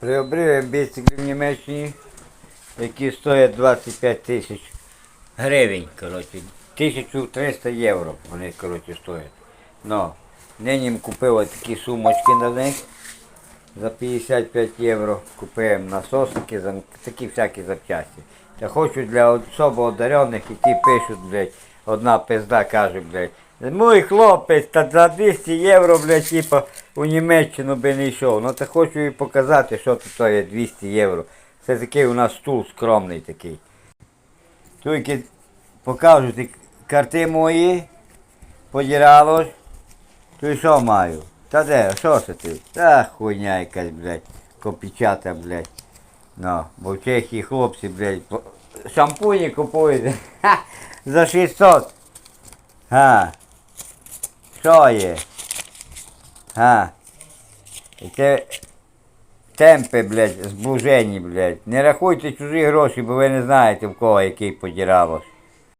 Приобрив біцикл в Німеччині, які стоять 25 тисяч гривень, коротше. 1300 євро вони, коротше, стоять. Ну, нині купив такі сумочки на них за 55 євро. Купуємо насосники, такі всякі запчасті. Я хочу для особо одарених, які пишуть, блядь, одна пизда каже, блядь. Мой хлопець, та за 200 євро, блядь, типа, у Німеччину би не йшов. Ну та хочу їй показати, що тут є 200 євро. Це такий у нас стул скромний такий. Тільки покажу ті карти мої, подірало. То й що маю? Та де, що це ти? Та хуйня якась, блядь, копічата, блядь. Ну, бо в Чехії хлопці, блядь, шампуні купують за 600. Га. Що є? Га. Це темпи, блядь, збужені, блядь. Не рахуйте чужі гроші, бо ви не знаєте в кого який подіралось.